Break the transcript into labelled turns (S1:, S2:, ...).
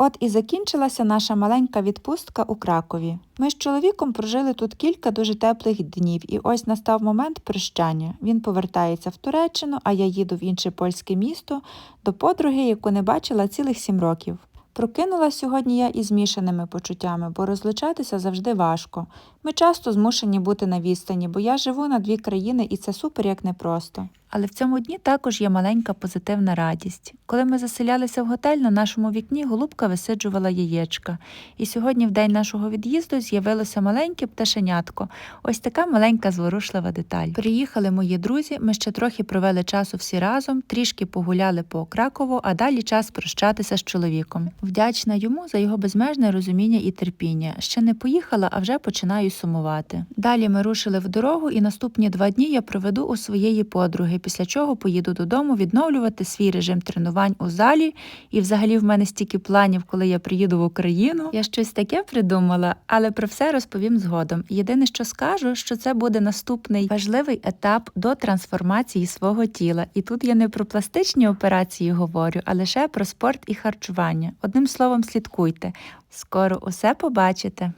S1: От і закінчилася наша маленька відпустка у Кракові. Ми з чоловіком прожили тут кілька дуже теплих днів, і ось настав момент прощання. Він повертається в Туреччину, а я їду в інше польське місто до подруги, яку не бачила цілих сім років. Прокинула сьогодні я із змішаними почуттями, бо розлучатися завжди важко. Ми часто змушені бути на відстані, бо я живу на дві країни, і це супер як непросто. Але в цьому дні також є маленька позитивна радість. Коли ми заселялися в готель, на нашому вікні голубка висиджувала яєчка. І сьогодні, в день нашого від'їзду, з'явилося маленьке пташенятко. Ось така маленька зворушлива деталь. Приїхали мої друзі. Ми ще трохи провели часу всі разом, трішки погуляли по Кракову, а далі час прощатися з чоловіком. Вдячна йому за його безмежне розуміння і терпіння. Ще не поїхала, а вже починаю сумувати. Далі ми рушили в дорогу, і наступні два дні я проведу у своєї подруги, після чого поїду додому відновлювати свій режим тренувань у залі. І взагалі в мене стільки планів, коли я приїду в Україну. Я щось таке придумала, але про все розповім згодом. Єдине, що скажу, що це буде наступний важливий етап до трансформації свого тіла. І тут я не про пластичні операції говорю, а лише про спорт і харчування. Одним словом, слідкуйте. Скоро усе побачите.